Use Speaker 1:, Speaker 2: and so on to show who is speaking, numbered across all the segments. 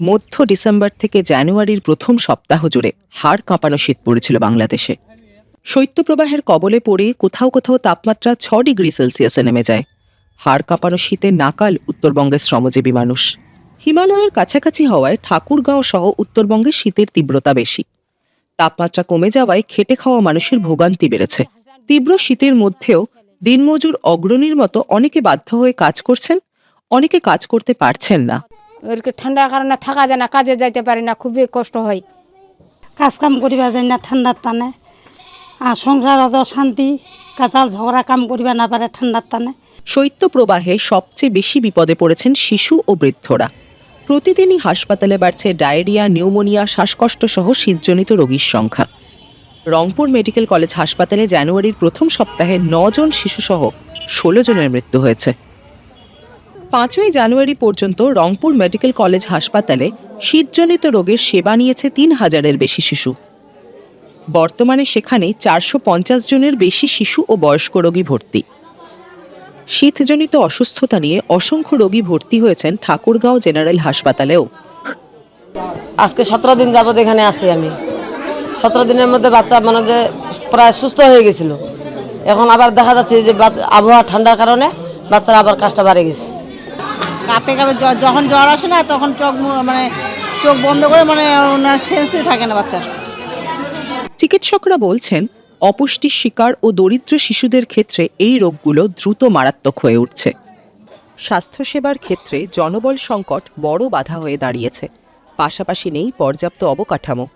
Speaker 1: মধ্য ডিসেম্বর থেকে জানুয়ারির প্রথম সপ্তাহ জুড়ে হাড় কাঁপানো শীত পড়েছিল বাংলাদেশে। শৈত্যপ্রবাহের কবলে পড়ে কোথাও কোথাও তাপমাত্রা ছ ডিগ্রি সেলসিয়াসে নেমে যায়। হাড় কাঁপানো শীতে নাকাল উত্তরবঙ্গের শ্রমজীবী মানুষ। হিমালয়ের কাছাকাছি হওয়ায় ঠাকুরগাঁও সহ উত্তরবঙ্গে শীতের তীব্রতা বেশি। তাপমাত্রা কমে যাওয়ায় খেটে খাওয়া মানুষের ভোগান্তি বেড়েছে। তীব্র শীতের মধ্যেও দিনমজুর অগ্রণীর মতো অনেকে বাধ্য হয়ে কাজ করছেন, অনেকে কাজ করতে পারছেন না।
Speaker 2: ওরকে ঠান্ডার কারণে থাকা যায় না কাজে যাইতে পারি না খুবই কষ্ট হয়।
Speaker 3: কাজ কাম করিবা যায় না ঠান্ডার টানে আর সংসার অত শান্তি কাঁচাল ঝগড়া কাম করিবা না পারে ঠান্ডার টানে
Speaker 1: শৈত্যপ্রবাহে সবচেয়ে বেশি বিপদে পড়েছেন শিশু ও বৃদ্ধরা। প্রতিদিনই হাসপাতালে বাড়ছে ডায়রিয়া নিউমোনিয়া শ্বাসকষ্ট সহ শীতজনিত রোগীর সংখ্যা। রংপুর মেডিকেল কলেজ হাসপাতালে জানুয়ারির প্রথম সপ্তাহে নজন শিশুসহ ষোলো জনের মৃত্যু হয়েছে। পাঁচই জানুয়ারি পর্যন্ত রংপুর মেডিকেল কলেজ হাসপাতালে শীতজনিত রোগের সেবা নিয়েছে তিন হাজারের বেশি শিশু। বর্তমানে সেখানে চারশো পঞ্চাশ জনের বেশি শিশু ও বয়স্ক রোগী ভর্তি। শীতজনিত অসুস্থতা নিয়ে অসংখ্য রোগী ভর্তি হয়েছেন ঠাকুরগাঁও জেনারেল হাসপাতালেও।
Speaker 4: আজকে সতেরো দিন যাবত এখানে আছি আমি। সতেরো দিনের মধ্যে বাচ্চা মানে যে প্রায় সুস্থ হয়ে গেছিল। এখন আবার দেখা যাচ্ছে যে আবহাওয়া ঠান্ডার কারণে বাচ্চারা আবার কাজটা বাড়ে গেছে।
Speaker 5: কাঁপে কাঁপে যখন জ্বর আসে না তখন চোখ মানে চোখ বন্ধ করে মানে ওনার সেন্সই থাকে না বাচ্চার।
Speaker 1: চিকিৎসকরা বলছেন অপুষ্টির শিকার ও দরিদ্র শিশুদের ক্ষেত্রে এই রোগগুলো দ্রুত মারাত্মক হয়ে উঠছে। স্বাস্থ্যসেবার ক্ষেত্রে জনবল সংকট বড় বাধা হয়ে দাঁড়িয়েছে। পাশাপাশি নেই পর্যাপ্ত অবকাঠামো।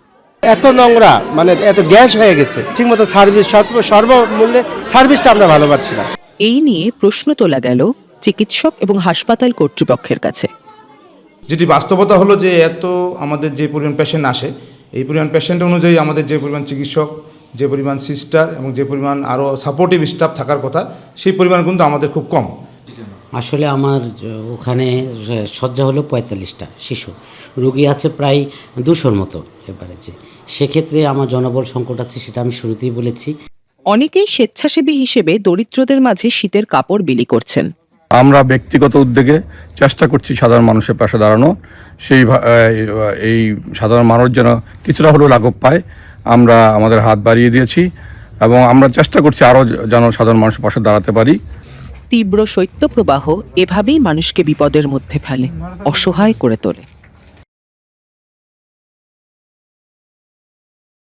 Speaker 6: এত নোংরা মানে এত গ্যাস হয়ে গেছে। ঠিকমতো সার্ভিস সর্ব সর্বমূল্যে সার্ভিসটা আমরা ভালো পাচ্ছি না।
Speaker 1: এই নিয়ে প্রশ্ন তোলা গেল চিকিৎসক এবং হাসপাতাল কর্তৃপক্ষের কাছে।
Speaker 7: যেটি বাস্তবতা হলো যে এত আমাদের যে পরিমাণ পেশেন্ট আসে এই পরিমাণ পেশেন্ট অনুযায়ী আমাদের যে পরিমাণ চিকিৎসক যে পরিমাণ সিস্টার এবং যে পরিমাণ আরও সাপোর্টিভ স্টাফ থাকার কথা সেই পরিমাণ কিন্তু আমাদের খুব কম।
Speaker 8: আসলে আমার ওখানে শয্যা হলো পঁয়তাল্লিশটা শিশু। রুগী আছে প্রায় দুশোর মতো এবারে যে সেক্ষেত্রে আমার জনবল সংকট আছে সেটা আমি শুরুতেই বলেছি।
Speaker 1: অনেকেই স্বেচ্ছাসেবী হিসেবে দরিদ্রদের মাঝে শীতের কাপড় বিলি করছেন।
Speaker 9: আমরা ব্যক্তিগত উদ্যোগে চেষ্টা করছি সাধারণ মানুষের পাশে দাঁড়ানো। সেই এই সাধারণ মানুষ যেন কিছুটা হলেও লাঘব পায়, আমরা আমাদের হাত বাড়িয়ে দিয়েছি এবং আমরা চেষ্টা করছি আরও যেন সাধারণ মানুষের পাশে দাঁড়াতে পারি।
Speaker 1: তীব্র শৈত্যপ্রবাহ এভাবেই মানুষকে বিপদের মধ্যে ফেলে, অসহায় করে তোলে।